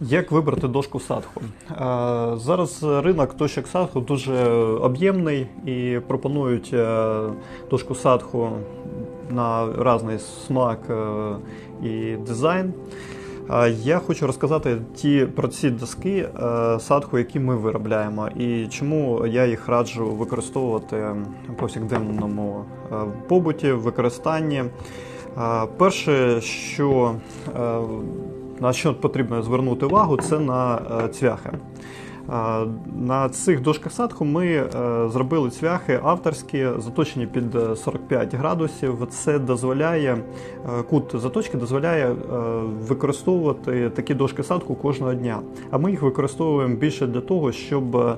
Як вибрати дошку садху? Е, Зараз ринок дощок садху дуже об'ємний і пропонують е, дошку садху на різний смак е, і дизайн. Я хочу розказати ті, про ці доски садху, які ми виробляємо, і чому я їх раджу використовувати в повсякденному побуті, використанні. Перше, що на що потрібно звернути увагу, це на е, цвяхи. Е, На цих дошках садху ми е, зробили цвяхи авторські, заточені під е, 45 градусів. Це дозволяє, кут заточки дозволяє використовувати такі дошки садху кожного дня. А ми їх використовуємо більше для того, щоб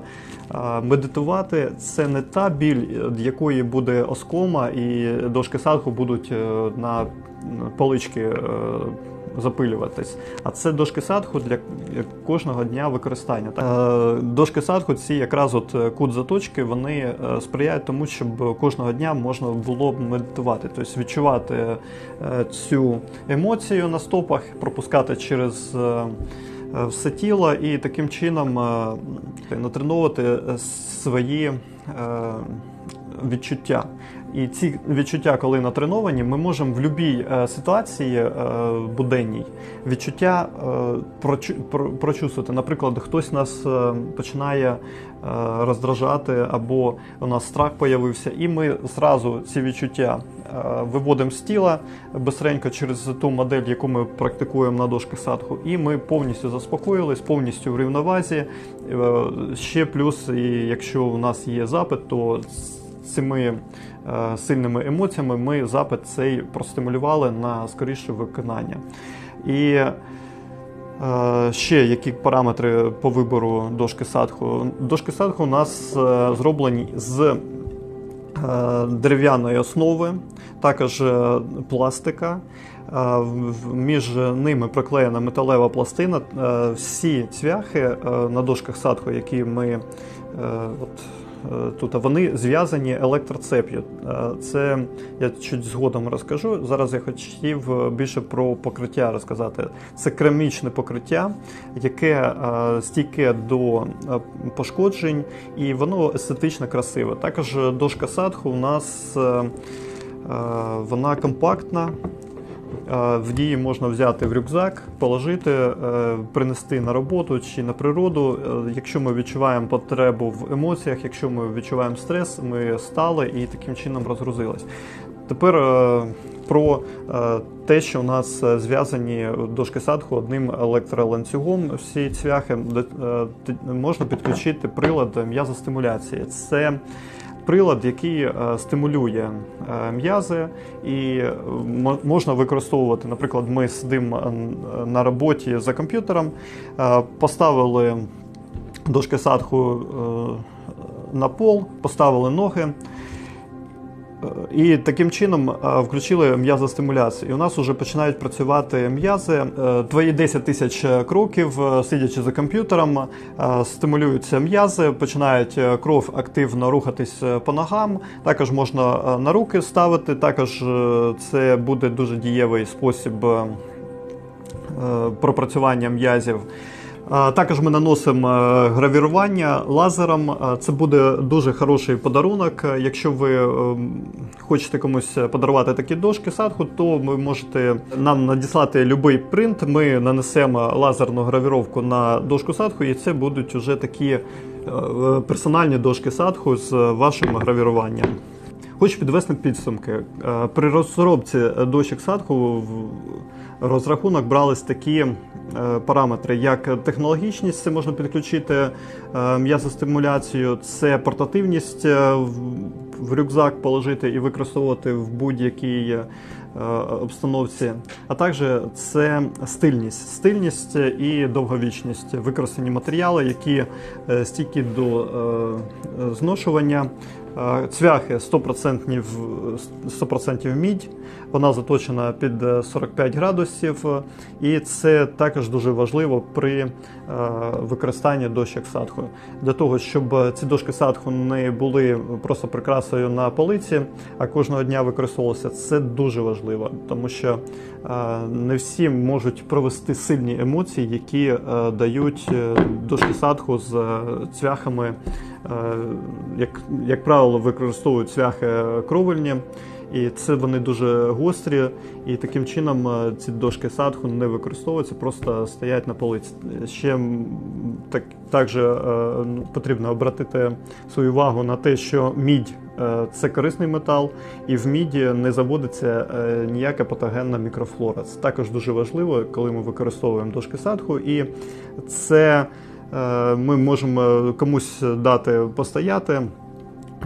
медитувати. Це не та біль, якої буде оскома, і дошки садху будуть на полички запилюватись. А це дошки садху для кожного дня використання. Так? Е, Дошки садху, ці якраз от е, кут заточки, вони е, сприяють тому, щоб кожного дня можна було б медитувати, тобто відчувати цю емоцію на стопах, пропускати через. Все тіло і таким чином натреновувати е, свої відчуття. І ці відчуття, коли натреновані, ми можемо в будь-якій ситуації е, буденній відчуття е, прочу- про- прочувствувати. Наприклад, хтось нас е, починає е, роздражати, або у нас страх появився, і ми зразу ці відчуття е, виводимо з тіла безстренько через ту модель, яку ми практикуємо на дошках садху, і ми повністю заспокоїлись, повністю в рівновазі. Е, Ще плюс, і якщо у нас є запит, то цими е, сильними емоціями ми запит цей простимулювали на скоріше виконання. І е, ще які параметри по вибору дошки садху? Дошки садху у нас е, зроблені з дерев'яної основи, також пластика. Між ними приклеєна металева пластина. Всі цвяхи на дошках садху, які ми от, тут, вони зв'язані електроцеп'ю. Е, Це я чуть згодом розкажу. Зараз я хотів е, більше про покриття розказати. Це керамічне покриття, яке е, стійке до е, пошкоджень, і воно естетично красиве. Також дошка садху у нас е, е, вона компактна. Е, В дії можна взяти в рюкзак, положити, е, принести на роботу чи на природу. Е, Якщо ми відчуваємо потребу в емоціях, якщо ми відчуваємо стрес, ми стали і таким чином розгрузились. Тепер про те, що у нас зв'язані дошки садху одним електроланцюгом. Всі цвяхи можна підключити прилад м'язостимуляції. Це прилад, який е, стимулює е, м'язи, і е, мо- можна використовувати, наприклад, ми сидимо на роботі за комп'ютером, поставили дошки садху на пол, поставили ноги. І таким чином е, включили м'язостимуляцію. І у нас вже починають працювати м'язи. Е, Твої 10 тисяч кроків, е, сидячи за комп'ютером, стимулюються м'язи, починають кров активно рухатись по ногам. Також можна на руки ставити. Також це буде дуже дієвий спосіб пропрацювання м'язів. Також ми наносимо е, гравірування лазером. Це буде дуже хороший подарунок. Якщо ви е, хочете комусь подарувати такі дошки садху, то ви можете нам надіслати будь-який принт. Ми нанесемо лазерну гравіровку на дошку садху, і це будуть вже такі е, персональні дошки садху з вашим гравіруванням. Хочу підвести підсумки. Е, При розробці дощок садку в розрахунок брались такі е, параметри, як технологічність, це можна підключити е, м'язостимуляцію, це портативність в- рюкзак положити і використовувати в будь-якій обстановці, а також це стильність, стильність і довговічність, використані матеріали, які е, стійкі до е, зношування, Е, Цвяхи 100%, в- 100% мідь, вона заточена під е, 45 градусів, е, і це також дуже важливо при е, використанні дощок садху. Для того, щоб ці дошки садху не були просто прикрасою на полиці, а кожного дня використовувалися, це дуже важливо, тому що е, не всі можуть провести сильні емоції, які е, дають е, дошки садху з цвяхами. Як, як правило, використовують цвяхи кровельні, і це вони дуже гострі, і таким чином ці дошки садху не використовуються, просто стоять на полиці. Ще так, також ну, потрібно обратити свою увагу на те, що мідь це корисний метал, і в міді не заводиться е, ніяка патогенна мікрофлора. Це також дуже важливо, коли ми використовуємо дошки садху, і це е, ми можемо комусь дати постояти.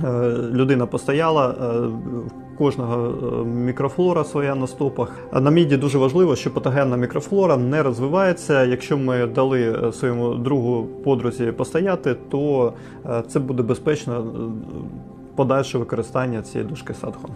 Е, Людина постояла, е, кожного е, мікрофлора своя на стопах. На міді дуже важливо, що патогенна мікрофлора не розвивається. Якщо ми дали е, своєму другу подрузі постояти, то е, це буде безпечно е, подальше використання цієї дужки садху.